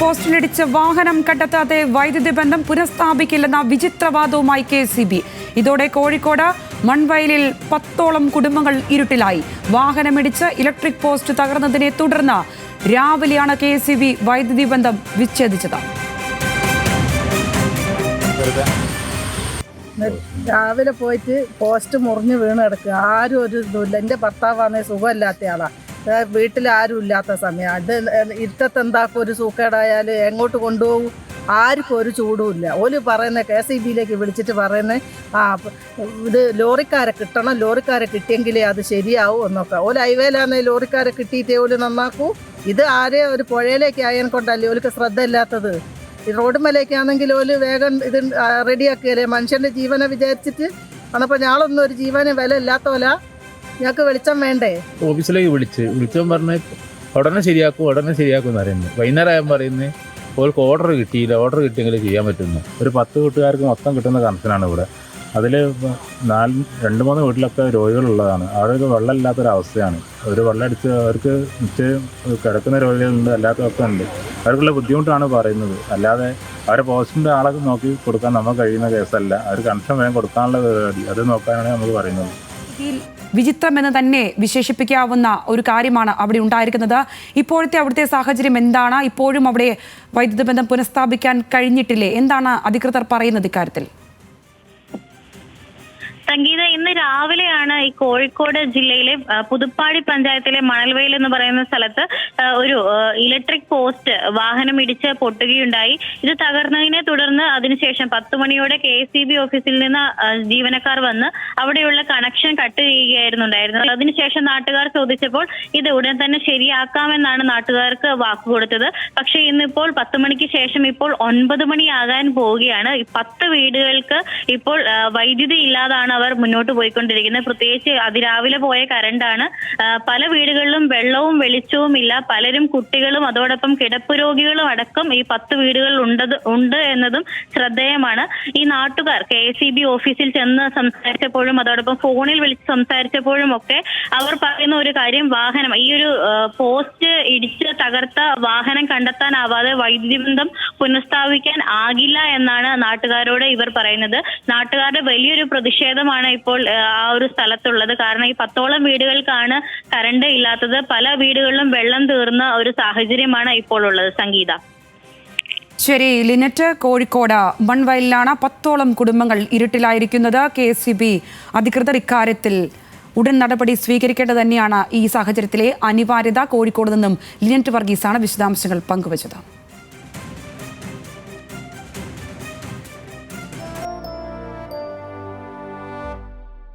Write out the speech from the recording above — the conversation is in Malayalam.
പോസ്റ്റിലിടിച്ച് വാഹനം കണ്ടെത്താതെ വൈദ്യുതി ബന്ധം പുനഃസ്ഥാപിക്കില്ലെന്ന വിചിത്രവാദവുമായി കെ സി ബി. ഇതോടെ കോഴിക്കോട് മൺവയലിൽ പത്തോളം കുടുംബങ്ങൾ ഇരുട്ടിലായി. വാഹനമിടിച്ച് ഇലക്ട്രിക് പോസ്റ്റ് തകർന്നതിനെ തുടർന്ന് രാവിലെയാണ് കെ സി ബി വൈദ്യുതി ബന്ധം വിച്ഛേദിച്ചത്. രാവിലെ പോയിട്ട് പോസ്റ്റ് മുറിഞ്ഞ് വീണ് കിടക്കുക. ആരും ഒരു ഇതുമില്ല. എന്റെ ഭർത്താവാണെങ്കിൽ സുഖമില്ലാത്ത ആളാ. ഏ, വീട്ടിൽ ആരും ഇല്ലാത്ത സമയം. അത് ഇരുത്തത്തെന്താക്കും? ഒരു സൂക്കേടായാൽ എങ്ങോട്ട് കൊണ്ടുപോകും? ആർക്കും ഒരു ചൂടുമില്ല. ഓൽ പറയുന്ന കെ സി ബിയിലേക്ക് വിളിച്ചിട്ട് പറയുന്നത് ആ ഇത് ലോറിക്കാരെ കിട്ടണം ലോറിക്കാരെ കിട്ടിയെങ്കിലേ അത് ശരിയാവും എന്നൊക്കെ. ഓൽ ഹൈവേയിലാണെങ്കിൽ ലോറിക്കാരെ കിട്ടിയിട്ടേ ഓൽ നന്നാക്കൂ. ഇത് ആരെ ഒരു പുഴയിലേക്ക് ആയതിനെ കൊണ്ടല്ലേ ഓലിക്ക് ശ്രദ്ധ ഇല്ലാത്തത് റോഡ് മലയ്ക്കാണെങ്കിൽ ഓൽ വേഗം ഇത് റെഡിയാക്കിയല്ലേ? മനുഷ്യന്റെ ജീവനെ വിചാരിച്ചിട്ട്. അന്നപ്പോൾ ഞാളൊന്നും ഒരു ജീവനെ വില ഇല്ലാത്ത പോലെ ഞങ്ങൾക്ക് വെളിച്ചം വേണ്ടേ? ഓഫീസിലേക്ക് വിളിച്ച്. വിളിച്ചവൻ പറഞ്ഞ് ഉടനെ ശരിയാക്കും ഉടനെ ശരിയാക്കും എന്ന് പറയുന്നത് വൈകുന്നേരം ആയാൽ പറയുന്നത് അവർക്ക് ഓർഡർ കിട്ടിയില്ല ഓർഡർ കിട്ടിയെങ്കിൽ ചെയ്യാൻ പറ്റുന്നു. ഒരു പത്ത് വീട്ടുകാർക്ക് മൊത്തം കിട്ടുന്ന കണക്ഷനാണ് ഇവിടെ. അതിൽ നാല് രണ്ട് മൂന്ന് വീട്ടിലൊക്കെ രോഗികളുള്ളതാണ്. അവിടെ വെള്ളമില്ലാത്തൊരവസ്ഥയാണ്. ഒരു വെള്ളം അടിച്ച് അവർക്ക് മിച്ച് കിടക്കുന്ന രോഗികളുണ്ട് അല്ലാത്തതൊക്കെ ഉണ്ട്. അവർക്കുള്ള ബുദ്ധിമുട്ടാണ് പറയുന്നത്. അല്ലാതെ അവരെ പോസ്റ്റിന്റെ ആളൊക്കെ നോക്കി കൊടുക്കാൻ നമുക്ക് കഴിയുന്ന കേസല്ല. അവർ കണക്ഷൻ വേഗം കൊടുക്കാനുള്ള പരിപാടി അത് നോക്കാനാണ് നമ്മൾ പറയുന്നത്. ഇതിൽ വിചിത്രമെന്ന് തന്നെ വിശേഷിപ്പിക്കാവുന്ന ഒരു കാര്യമാണ് അവിടെ ഉണ്ടായിരിക്കുന്നത്. ഇപ്പോഴത്തെ അവിടുത്തെ സാഹചര്യം എന്താണ്? ഇപ്പോഴും അവിടെ വൈദ്യുത ബന്ധം പുനഃസ്ഥാപിക്കാൻ കഴിഞ്ഞിട്ടില്ലേ? എന്താണ് അധികൃതർ പറയുന്നത് ഇക്കാര്യത്തിൽ? സംഗീത ഇന്ന് രാവിലെയാണ് ഈ കോഴിക്കോട് ജില്ലയിലെ പുതുപ്പാടി പഞ്ചായത്തിലെ മണൽവയൽ എന്ന് പറയുന്ന സ്ഥലത്ത് ഒരു ഇലക്ട്രിക് പോസ്റ്റ് വാഹനം ഇടിച്ച് പൊട്ടുകയുണ്ടായി. ഇത് തകർന്നതിനെ തുടർന്ന് അതിനുശേഷം പത്ത് മണിയോടെ കെ എസ് ഓഫീസിൽ നിന്ന് ജീവനക്കാർ വന്ന് അവിടെയുള്ള കണക്ഷൻ കട്ട് ചെയ്യുകയായിരുന്നു ഉണ്ടായിരുന്നത് അതിനുശേഷം നാട്ടുകാർ ചോദിച്ചപ്പോൾ ഇത് ഉടൻ തന്നെ ശരിയാക്കാമെന്നാണ് നാട്ടുകാർക്ക് വാക്ക് കൊടുത്തത് പക്ഷേ ഇന്നിപ്പോൾ പത്ത് മണിക്ക് ശേഷം ഇപ്പോൾ ഒൻപത് മണിയാകാൻ പോവുകയാണ്. പത്ത് വീടുകൾക്ക് ഇപ്പോൾ വൈദ്യുതി ഇല്ലാതാണ് അവർ മുന്നോട്ട് പോയിക്കൊണ്ടിരിക്കുന്നത്. പ്രത്യേകിച്ച് അതിരാവിലെ പോയ കരണ്ടാണ് പല വീടുകളിലും വെള്ളവും വെളിച്ചവും ഇല്ല. പലരും കുട്ടികളും അതോടൊപ്പം കിടപ്പ് രോഗികളും അടക്കം ഈ പത്ത് വീടുകളിൽ ഉണ്ടത് ഉണ്ട് എന്നതും ശ്രദ്ധേയമാണ്. ഈ നാട്ടുകാർ കെ എസ് സി ബി ഓഫീസിൽ ചെന്ന് സംസാരിച്ചപ്പോഴും അതോടൊപ്പം ഫോണിൽ വിളിച്ച് സംസാരിച്ചപ്പോഴും ഒക്കെ അവർ പറയുന്ന ഒരു കാര്യം വാഹനം ഈ ഒരു പോസ്റ്റ് ഇടിച്ച് തകർത്ത വാഹനം കണ്ടെത്താനാവാതെ വൈദ്യുതി ബന്ധം പുനഃസ്ഥാപിക്കാൻ ആകില്ല എന്നാണ് നാട്ടുകാരോട് ഇവർ പറയുന്നത്. നാട്ടുകാരുടെ വലിയൊരു പ്രതിഷേധമാണ് ഇപ്പോൾ ആ, ഒരു സ്ഥലത്തുള്ളത്. കാരണം ഈ പത്തോളം വീടുകൾക്കാണ് കറണ്ട് ഇല്ലാത്തത്. പല വീടുകളിലും വെള്ളം തീർന്ന ഒരു സാഹചര്യമാണ് ഇപ്പോൾ ഉള്ളത് സംഗീത. ശരി ലിനറ്റ് കോഴിക്കോട് മൺവയലിലാണ് പത്തോളം കുടുംബങ്ങൾ ഇരുട്ടിലായിരിക്കുന്നത്. കെ സി ബി അധികൃതർ ഇക്കാര്യത്തിൽ ഉടൻ നടപടി സ്വീകരിക്കേണ്ടത് തന്നെയാണ് ഈ സാഹചര്യത്തിലെ അനിവാര്യത. കോഴിക്കോട് നിന്നും ലിനറ്റ് വർഗീസാണ് വിശദാംശങ്ങൾ പങ്കുവച്ചത്.